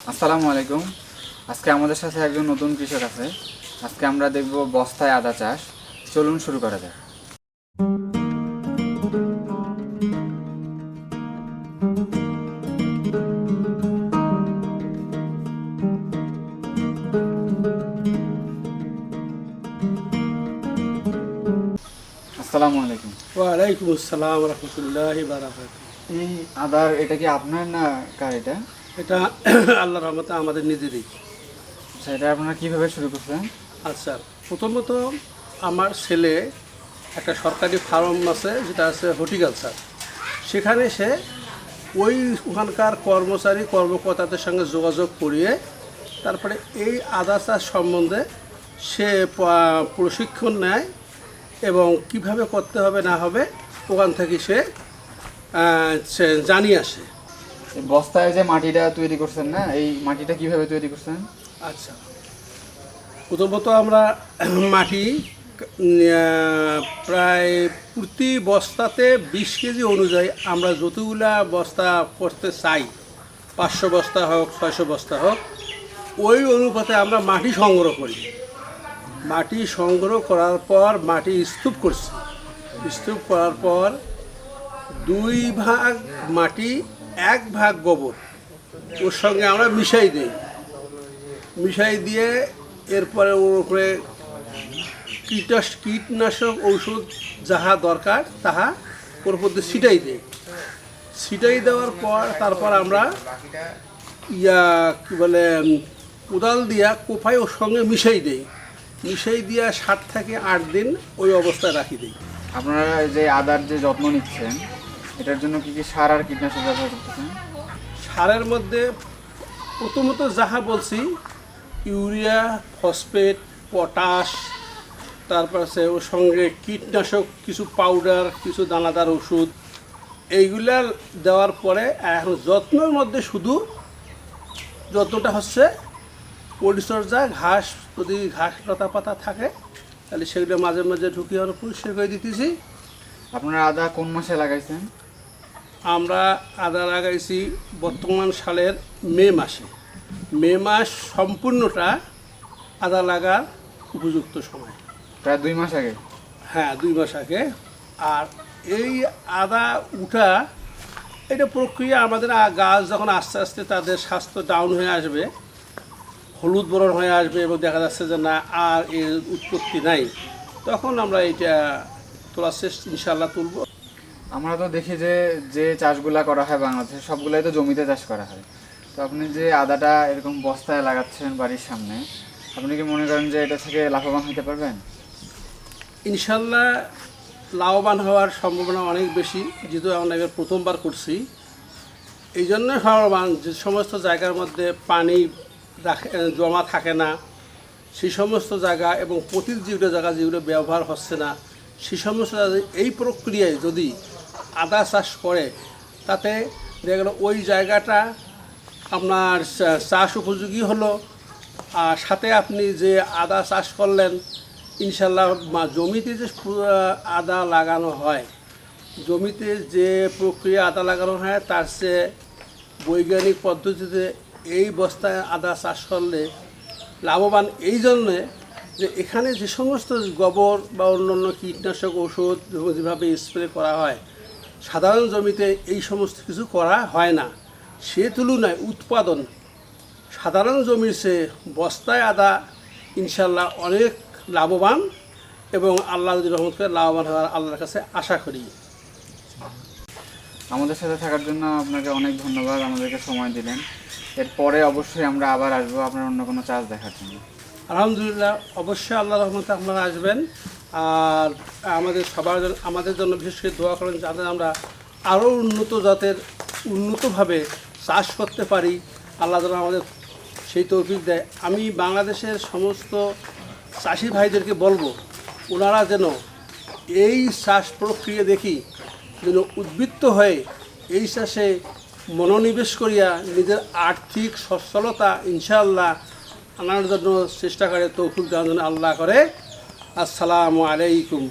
আসসালামু আলাইকুম। আজকে আমাদের সাথে একজন নতুন কৃষক আছে। আজকে আমরা দেখব বস্তায় আদা চাষ। চলুন শুরু করা যাক। আসসালামু আলাইকুম। ওয়ালাইকুম আসসালাম রহমতুল্লাহ এই আদার এটা কি আপনার না কার এটা? এটা আল্লাহ রহমতে আমাদের নিজেরই। আচ্ছা এটা আপনারা কীভাবে শুরু করছেন? আচ্ছা প্রথমত আমার ছেলে একটা সরকারি ফার্ম আছে যেটা আছে হর্টিকালচার। সেখানে সে ওই ওখানকার কর্মচারী কর্মকর্তাদের সঙ্গে যোগাযোগ করিয়ে তারপরে এই আদা চাষ সম্বন্ধে সে প্রশিক্ষণ নেয় এবং কীভাবে করতে হবে না হবে ওখান থেকে সে জানিয়ে আসে। বস্তায় যে মাটিটা তৈরি করছেন না, এই মাটিটা কীভাবে তৈরি করছেন? আচ্ছা। প্রথমত আমরা মাটি প্রায় প্রতি বস্তাতে বিশ কেজি অনুযায়ী আমরা যতগুলা বস্তা করতে চাই, পাঁচশো বস্তা হোক, ছয়শো বস্তা হোক, ওই অনুপাতে আমরা মাটি সংগ্রহ করি। মাটি সংগ্রহ করার পর মাটি স্তূপ করছি। স্তূপ করার পর দুই ভাগ মাটি এক ভাগ গোবর। ওর সঙ্গে আমরা মিশাই দিই। মিশাই দিয়ে এরপরে ওর উপরে কীটাস কীটনাশক ঔষধ যাহা দরকার, তাহা ওর মধ্যে ছিটাই দিই। ছিটাই দেওয়ার পর তারপর আমরা ইয়া, কি বলে, কোদাল দিয়া কোপাই ওর সঙ্গে মিশাই দেই। মিশাই দিয়া সাত থেকে আট দিন ওই অবস্থায় রাখি দিই। আপনারা যে আদার যে যত্ন নিচ্ছেন এটার জন্য কি কি সার আর কীটনাশক ব্যবহার করতেছেন? সারের মধ্যে প্রথমত যাহা বলছি ইউরিয়া ফসফেট পটাশ তারপর আছে ওর সঙ্গে কীটনাশক কিছু পাউডার কিছু দানাদার ওষুধ। এইগুলা দেওয়ার পরে এখন যত্নের মধ্যে শুধু যত্নটা হচ্ছে পরিচর্যা ঘাস যদি ঘাস লতা পাতা থাকে তাহলে সেগুলো মাঝে মাঝে ঢুকিয়ে আমরা পরিষ্কার করে দিতেছি। আপনারা আদা কোন মাসে লাগাইছেন? আমরা আদা লাগাইছি বর্তমান সালের মে মাসে। মে মাস সম্পূর্ণটা আদা লাগার উপযুক্ত সময়। প্রায় দুই মাস আগে? হ্যাঁ দুই মাস আগে। আর এই আদা উঠা এটা প্রক্রিয়া আমাদের গাছ যখন আস্তে আস্তে তাদের স্বাস্থ্য ডাউন হয়ে আসবে হলুদ বরণ হয়ে আসবে এবং দেখা যাচ্ছে যে না আর এর উৎপত্তি নাই তখন আমরা এটা তোলার চেষ্টা ইনশাল্লাহ তুলব। আমরা তো দেখি যে যে চাষগুলা করা হয় বাংলাদেশে, সবগুলাই তো জমিতে চাষ করা হয়। তো আপনি যে আদাটা এরকম বস্তায় লাগাচ্ছেন বাড়ির সামনে, আপনি কি মনে করেন যে এটা থেকে লাভবান হতে পারবেন? ইনশাল্লাহ লাভবান হওয়ার সম্ভাবনা অনেক বেশি, যেহেতু আমরা এবার প্রথমবার করছি। এই জন্য লাভবান যে সমস্ত জায়গার মধ্যে পানি জমা থাকে না, সেই সমস্ত জায়গা এবং পতির যেগুলো জায়গা যেগুলো ব্যবহার হচ্ছে না সে সমস্ত এই প্রক্রিয়ায় যদি আদা চাষ করে, তাতে দেখা ওই জায়গাটা আপনার চাষ উপযোগী হলো। আর সাথে আপনি যে আদা চাষ করলেন, ইনশাল্লাহ জমিতে যে আদা লাগানো হয়, জমিতে যে প্রক্রিয়া আদা লাগানো হয়, তার চেয়ে বৈজ্ঞানিক পদ্ধতিতে এই বস্তায় আদা চাষ করলে লাভবান। এই জন্যে যে এখানে যে সমস্ত গোবর বা অন্যান্য কীটনাশক ওষুধ যেভাবে স্প্রে করা হয় সাধারণ জমিতে এই সমস্ত কিছু করা হয় না। সে তুলনায় উৎপাদন সাধারণ জমির চেয়ে বস্তায় আদা ইনশাল্লাহ অনেক লাভবান এবং আল্লাহ যদি রহমত করে লাভবান হওয়ার আল্লাহর কাছে আশা করি। আমাদের সাথে থাকার জন্য আপনাকে অনেক ধন্যবাদ আমাদেরকে সময় দিলেন। এরপরে অবশ্যই আমরা আবার আসব আপনার অন্য কোনো চাষ দেখার জন্য। আলহামদুলিল্লাহ অবশ্যই আল্লাহ রহমতে আপনারা আসবেন। আর আমাদের সবার আমাদের জন্য বিশেষ করে দোয়া করেন যাতে আমরা আরও উন্নত জাতের, উন্নতভাবে চাষ করতে পারি। আল্লাহ যেন আমাদের সেই তৌফিক দেয়। আমি বাংলাদেশের সমস্ত চাষি ভাইদেরকে বলব, ওনারা যেন এই চাষ প্রক্রিয়া দেখি, যেন উদ্বৃত্ত হয়ে এই চাষে মনোনিবেশ করিয়া নিজের আর্থিক সচ্ছলতা ইনশাআল্লাহ আনার জন্য চেষ্টা করে, তৌফিক জন্য আল্লাহ করে। আসসালামু আলাইকুম।